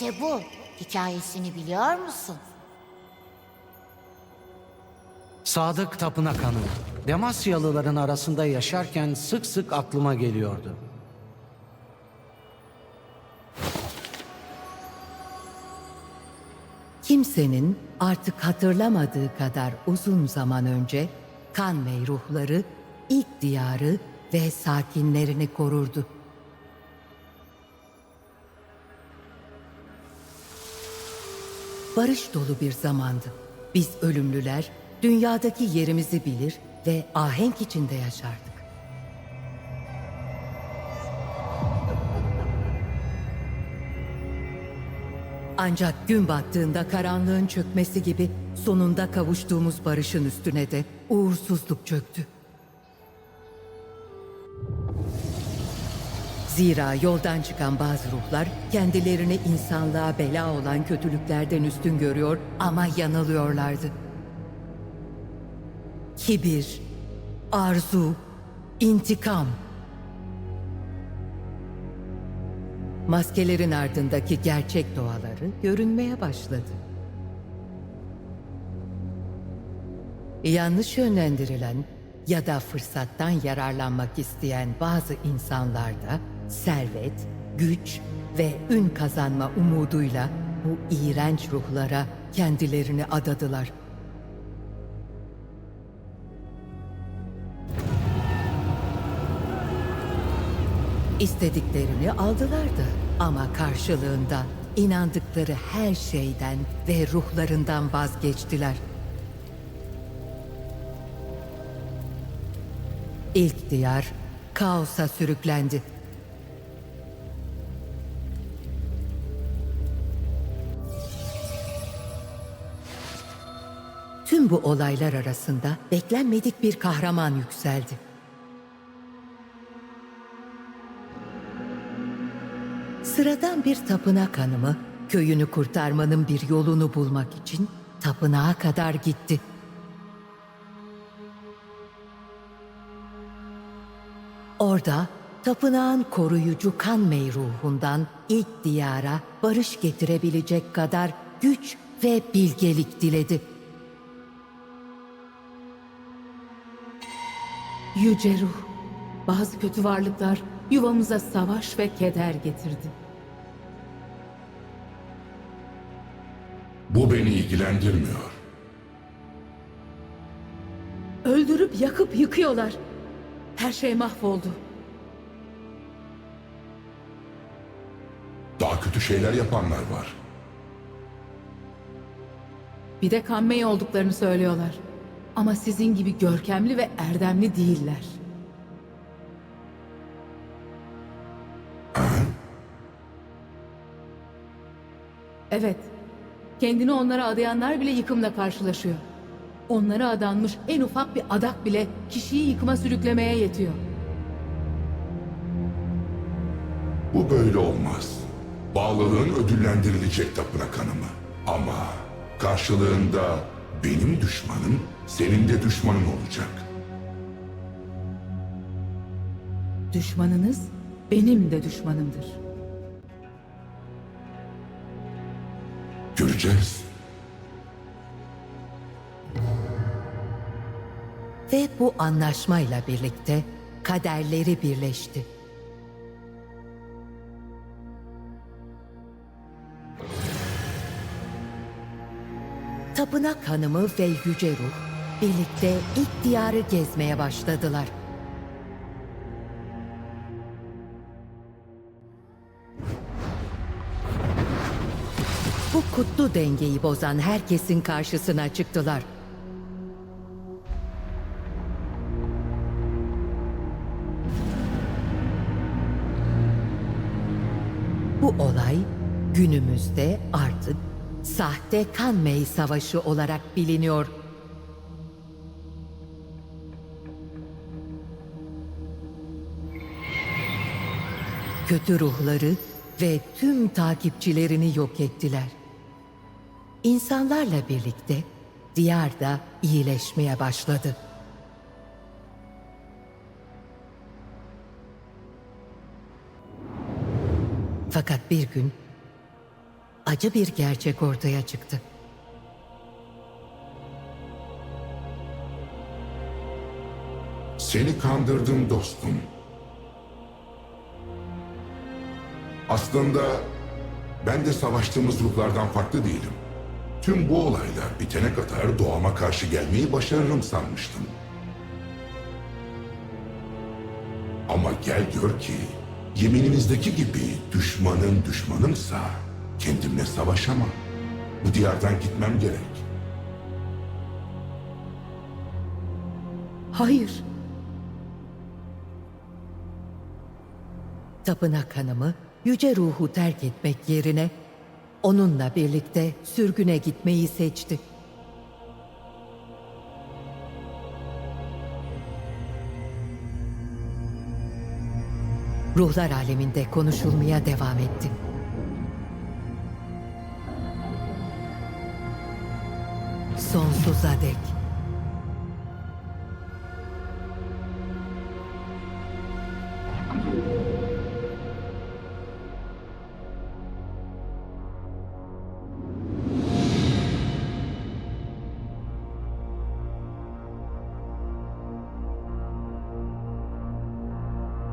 İşte bu. Hikayesini biliyor musun? Sadık Tapınak Hanım. Demasyalıların arasında yaşarken sık sık aklıma geliyordu. Kimsenin artık hatırlamadığı kadar uzun zaman önce Kanvey ruhları ilk diyarı ve sakinlerini korurdu. Barış dolu bir zamandı. Biz ölümlüler dünyadaki yerimizi bilir ve ahenk içinde yaşardık. Ancak gün battığında karanlığın çökmesi gibi sonunda kavuştuğumuz barışın üstüne de uğursuzluk çöktü. Zira yoldan çıkan bazı ruhlar kendilerini insanlığa bela olan kötülüklerden üstün görüyor ama yanılıyorlardı. Kibir, arzu, intikam. Maskelerin ardındaki gerçek doğaları görünmeye başladı. Yanlış yönlendirilen ya da fırsattan yararlanmak isteyen bazı insanlarda servet, güç ve ün kazanma umuduyla bu iğrenç ruhlara kendilerini adadılar. İstediklerini aldılardı ama karşılığında inandıkları her şeyden ve ruhlarından vazgeçtiler. İlk diyar kaosa sürüklendi. Tüm bu olaylar arasında beklenmedik bir kahraman yükseldi. Sıradan bir tapınak hanımı köyünü kurtarmanın bir yolunu bulmak için tapınağa kadar gitti. Orada tapınağın koruyucu Kanmey ruhundan ilk diyara barış getirebilecek kadar güç ve bilgelik diledi. Yüce ruh, bazı kötü varlıklar yuvamıza savaş ve keder getirdi. Bu beni ilgilendirmiyor. Öldürüp yakıp yıkıyorlar. Her şey mahvoldu. Daha kötü şeyler yapanlar var. Bir de kanmey olduklarını söylüyorlar. Ama sizin gibi görkemli ve erdemli değiller. Evet, kendini onlara adayanlar bile yıkımla karşılaşıyor. Onlara adanmış en ufak bir adak bile kişiyi yıkıma sürüklemeye yetiyor. Bu böyle olmaz. Bağlılığın ödüllendirilecek tapınak hanımı. Ama karşılığında benim düşmanım senin de düşmanın olacak. Düşmanınız benim de düşmanımdır. Göreceğiz. Ve bu anlaşmayla birlikte kaderleri birleşti. Tapınak Hanımı ve Yüce Ruh birlikte ilk diyarı gezmeye başladılar. Bu kutlu dengeyi bozan herkesin karşısına çıktılar. Bu olay günümüzde artık sahte Kanmey Savaşı olarak biliniyor. Kötü ruhları ve tüm takipçilerini yok ettiler. İnsanlarla birlikte diyar da iyileşmeye başladı. Fakat bir gün acı bir gerçek ortaya çıktı. Seni kandırdım dostum. Aslında ben de savaştığımız ruhlardan farklı değilim. Tüm bu olaylar bitene kadar doğama karşı gelmeyi başarırım sanmıştım. Ama gel gör ki yeminimizdeki gibi düşmanın düşmanımsa kendimle savaşamam. Bu diyardan gitmem gerek. Hayır. Tapınak hanımı yüce ruhu terk etmek yerine onunla birlikte sürgüne gitmeyi seçti. Ruhlar aleminde konuşulmaya devam etti. Sonsuza dek.